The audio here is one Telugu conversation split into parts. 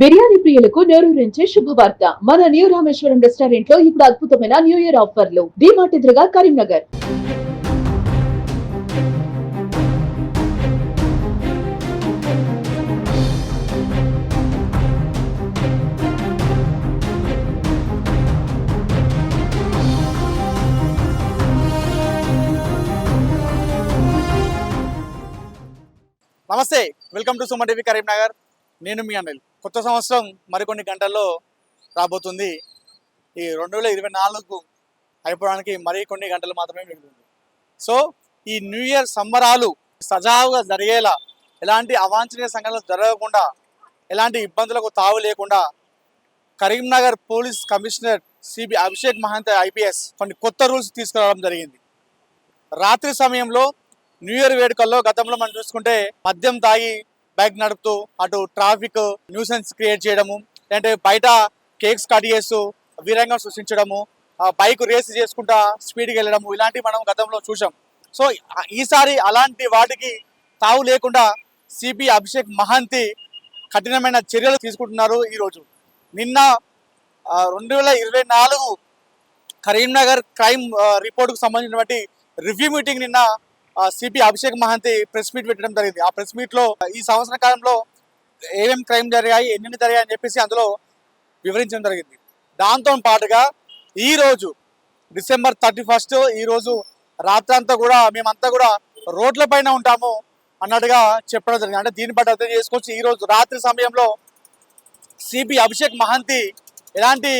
బిర్యానీ ప్రియులకు నోరూరించే శుభవార్త. మన న్యూ రామేశ్వరం రెస్టారెంట్లో ఇప్పుడు అద్భుతమైన న్యూ ఇయర్ ఆఫర్లు. డిమార్ట్ ఎదురుగా కరీంనగర్. నమస్తే welcome to Suma TV Karimnagar. నేను మీ అనిల్. కొత్త సంవత్సరం మరికొన్ని గంటల్లో రాబోతుంది. ఈ రెండు వేల ఇరవై నాలుగు అయిపోవడానికి మరికొన్ని గంటలు మాత్రమే మిగిలింది. సో ఈ న్యూ ఇయర్ సంబరాలు సజావుగా జరిగేలా ఎలాంటి అవాంఛనీయ సంఘటనలు జరగకుండా ఎలాంటి ఇబ్బందులకు తావు లేకుండా Karimnagar police commissioner CP Abhishek Mahanta IPS కొన్ని కొత్త రూల్స్ తీసుకురావడం జరిగింది. రాత్రి సమయంలో న్యూ ఇయర్ వేడుకల్లో గతంలో మనం చూసుకుంటే మద్యం తాగి బైక్ నడుపుతూ అటు ట్రాఫిక్ న్యూసెన్స్ క్రియేట్ చేయడము లేదంటే బయట కేక్స్ కట్ చేస్తూ వీరంగం సృష్టించడము బైక్ రేస్ చేసుకుంటా స్పీడ్కి వెళ్ళడము ఇలాంటివి మనం గతంలో చూసాం సో ఈసారి అలాంటి వాటికి తావు లేకుండా సిపి అభిషేక్ మహంతి కఠినమైన చర్యలు తీసుకుంటున్నారు ఈరోజు. నిన్న రెండు వేల ఇరవై నాలుగు కరీంనగర్ క్రైమ్ రిపోర్ట్కు సంబంధించినటువంటి రివ్యూ మీటింగ్ నిన్న CP Abhishek Mahanti press meet పెట్టడం జరిగింది. ఆ ప్రెస్ మీట్లో ఈ సంవత్సర కాలంలో ఏమేమి క్రైమ్ జరిగాయి ఎన్ని జరిగాయి అని చెప్పేసి అందులో వివరించడం జరిగింది. దాంతో పాటుగా ఈ రోజు డిసెంబర్ థర్టీ ఫస్ట్ ఈ రోజు రాత్రంతా కూడా మేమంతా కూడా రోడ్ల పైన ఉంటాము అన్నట్టుగా చెప్పడం జరిగింది. అంటే దీన్ని బట్టి అర్థం చేసుకోవచ్చు. ఈ రోజు రాత్రి సమయంలో సిపి అభిషేక్ మహంతి ఎలాంటి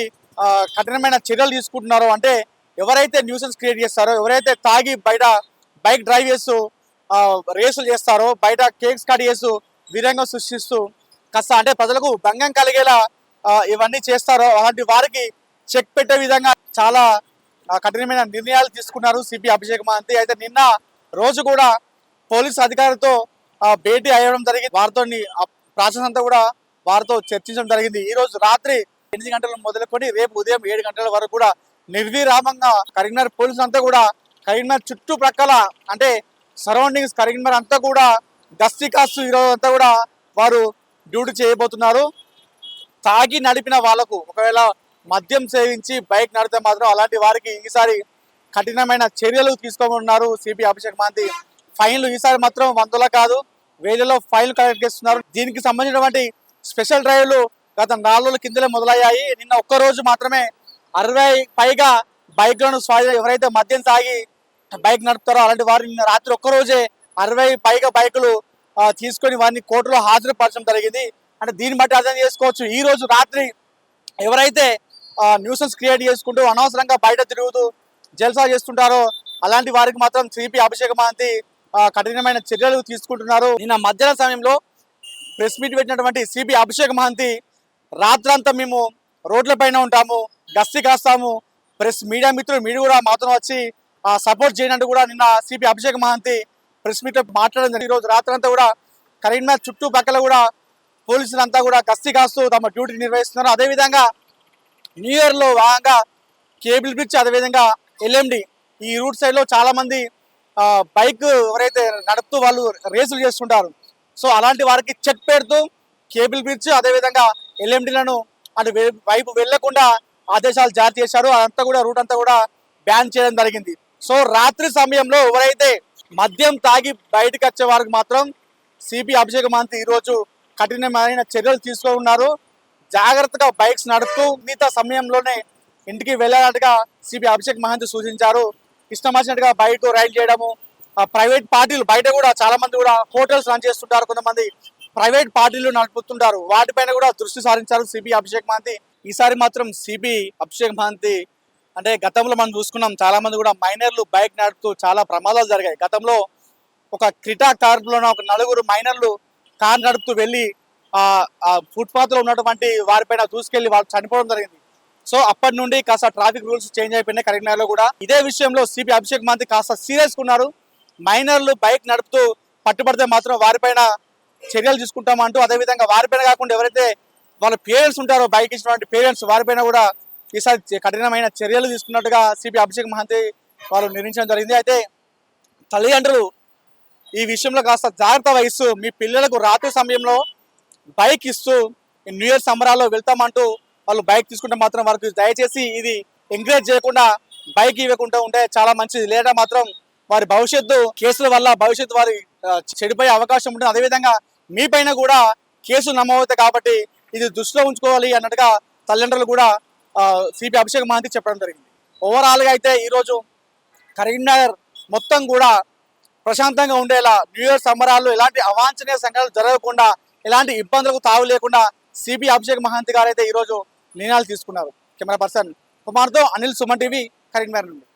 కఠినమైన చర్యలు తీసుకుంటున్నారో అంటే ఎవరైతే న్యూసెన్స్ క్రియేట్ చేస్తారో ఎవరైతే తాగి బయట బైక్ డ్రైవ్ చేస్తూ రేసులు చేస్తారు బయట కేక్స్ కట్ చేస్తూ వీరంగం సృష్టిస్తూ కాస్త అంటే ప్రజలకు భంగం కలిగేలా ఇవన్నీ చేస్తారో అలాంటి వారికి చెక్ పెట్టే విధంగా చాలా కఠినమైన నిర్ణయాలు తీసుకున్నారు సిపి అభిషేక్ మహంతి. అయితే నిన్న రోజు కూడా పోలీస్ అధికారులతో భేటీ అయ్యడం జరిగింది. వారితో ప్రాసెస్ అంతా కూడా వారితో చర్చించడం జరిగింది. ఈ రోజు రాత్రి ఎనిమిది గంటలు మొదలుకొని రేపు ఉదయం ఏడు గంటల వరకు కూడా నిర్విరామంగా కరీంనగర్ పోలీసులంతా కూడా కరీంనగర్ చుట్టుప్రక్కల అంటే సరౌండింగ్స్ కరీంనగర్ అంతా కూడా గస్తీ కాస్తూ ఈరోజు అంతా కూడా వారు డ్యూటీ చేయబోతున్నారు. తాగి నడిపిన వాళ్ళకు ఒకవేళ మద్యం సేవించి బైక్ నడిపితే మాత్రం అలాంటి వారికి ఈసారి కఠినమైన చర్యలు తీసుకోమన్నారు సిపి అభిషేక్ మహంతి ఫైన్లు ఈసారి మాత్రం వందల కాదు వేలలో ఫైన్లు కలెక్ట్ చేస్తున్నారు. దీనికి సంబంధించినటువంటి స్పెషల్ డ్రైవ్లు గత నాలుగు రోజుల కిందలే మొదలయ్యాయి. నిన్న ఒక్క రోజు మాత్రమే అరవై పైగా బైక్లను స్వాధీనం ఎవరైతే మద్యం తాగి బైక్ నడుపుతారో అలాంటి వారిని రాత్రి ఒక్క రోజే అరవై పైగా బైకులు తీసుకొని వారిని కోర్టులో హాజరుపరచడం జరిగింది. అంటే దీన్ని బట్టి అర్థం చేసుకోవచ్చు. ఈ రోజు రాత్రి ఎవరైతే న్యూసెన్స్ క్రియేట్ చేసుకుంటూ అనవసరంగా బయట తిరుగుతూ జల్సా చేస్తుంటారో అలాంటి వారికి మాత్రం సిపి అభిషేక్ మహంతి కఠినమైన చర్యలు తీసుకుంటున్నారు. నిన్న మధ్యాహ్న సమయంలో ప్రెస్ మీట్ పెట్టినటువంటి సిపి అభిషేక్ మహంతి రాత్రంతా మేము రోడ్ల పైన ఉంటాము గస్తీ కాస్తాము. ప్రెస్ మీడియా మిత్రులు మీరు కూడా మాత్రం వచ్చి సపోర్ట్ చేయనట్టు కూడా నిన్న CP Abhishek Mahanti press meet మాట్లాడడం జరిగింది. ఈరోజు రోజు రాత్రంతా కూడా కరీంనగర్ చుట్టుపక్కల కూడా పోలీసులు అంతా కూడా గస్తీ కాస్తూ తమ డ్యూటీ నిర్వహిస్తున్నారు. అదేవిధంగా న్యూ ఇయర్లో భాగంగా కేబుల్ బ్రిడ్జ్ అదేవిధంగా ఎల్ఎండి ఈ రూట్ సైడ్లో బైక్ ఎవరైతే నడుపుతూ వాళ్ళు రేసులు చేస్తుంటారు. సో అలాంటి వారికి చెక్ పెడుతూ కేబుల్ బ్రిడ్జ్ అదేవిధంగా ఎల్ఎండిలను అటు వైపు వెళ్ళకుండా ఆదేశాలు జారీ చేశారు. అదంతా కూడా రూట్ అంతా కూడా బ్యాన్ చేయడం జరిగింది. సో రాత్రి సమయంలో ఎవరైతే మద్యం తాగి బయటకు వచ్చే వారికి మాత్రం సిపి అభిషేక్ మహంతి ఈరోజు కఠినమైన చర్యలు తీసుకున్నారు జాగ్రత్తగా బైక్స్ నడుపుతూ మిగతా సమయంలోనే ఇంటికి వెళ్ళాలట్టుగా సిపి అభిషేక్ మహంతి సూచించారు. ఇష్టం వచ్చినట్టుగా బయట రైడ్ చేయడము ఆ ప్రైవేట్ పార్టీలు బయట కూడా చాలా మంది కూడా హోటల్స్ రన్ చేస్తుంటారు కొంతమంది. ప్రైవేట్ పార్టీలు నడుపుతుంటారు. వాటిపైన కూడా దృష్టి సారించారు సిపి అభిషేక్ మహంతి. ఈసారి మాత్రం సిపి అభిషేక్ మహంతి అంటే గతంలో మనం చూసుకున్నాం చాలా మంది కూడా మైనర్లు బైక్ నడుపుతూ చాలా ప్రమాదాలు జరిగాయి. గతంలో ఒక క్రిటా కార్లోన ఒక నలుగురు మైనర్లు కార్ నడుపుతూ వెళ్ళి ఆ ఫుట్పాత్లో ఉన్నటువంటి వారిపైన దూసుకెళ్ళి వాళ్ళు చనిపోవడం జరిగింది. సో అప్పటి నుండి కాస్త ట్రాఫిక్ రూల్స్ చేంజ్ అయిపోయినాయి కరీంనగర్లో కూడా. ఇదే విషయంలో సిపి అభిషేక్ మంత్రి కాస్త సీరియస్ ఉన్నారు. మైనర్లు బైక్ నడుపుతూ పట్టుబడితే మాత్రం వారిపైన చర్యలు తీసుకుంటామంటూ అదేవిధంగా వారిపైన కాకుండా ఎవరైతే వాళ్ళ పేరెంట్స్ ఉంటారో బైక్ ఇచ్చినటువంటి పేరెంట్స్ వారిపైన కూడా ఈసారి కఠినమైన చర్యలు తీసుకున్నట్టుగా సిపి అభిషేక్ మహంతి వాళ్ళు నిర్ణయించడం జరిగింది. అయితే తల్లిదండ్రులు ఈ విషయంలో కాస్త జాగ్రత్త వహిస్తూ మీ పిల్లలకు రాత్రి సమయంలో బైక్ ఇస్తూ న్యూ ఇయర్ సంబరాల్లో వెళ్తామంటూ వాళ్ళు బైక్ తీసుకుంటే మాత్రం వారికి దయచేసి ఇది ఎంకరేజ్ చేయకుండా బైక్ ఇవ్వకుండా ఉంటే చాలా మంచిది. లేదా మాత్రం వారి భవిష్యత్తు కేసుల వల్ల భవిష్యత్తు వారి చెడిపోయే అవకాశం ఉంటుంది. అదేవిధంగా మీ పైన కూడా కేసులు నమోదవుతాయి కాబట్టి ఇది దృష్టిలో ఉంచుకోవాలి అన్నట్టుగా తల్లిదండ్రులు కూడా సిపి అభిషేక్ మహంతి చెప్పడం జరిగింది. ఓవరాల్గా అయితే ఈరోజు కరీంనగర్ మొత్తం కూడా ప్రశాంతంగా ఉండేలా న్యూ ఇయర్ సంబరాల్లో ఎలాంటి అవాంఛనీయ సంఘటనలు జరగకుండా ఎలాంటి ఇబ్బందులకు తావు లేకుండా సిపి అభిషేక్ మహంతి గారు అయితే ఈరోజు నిర్ణయాలు తీసుకున్నారు. కెమెరా పర్సన్ కుమార్తో అనిల్ సుమన్ టీవీ కరీంనగర్ నుండి.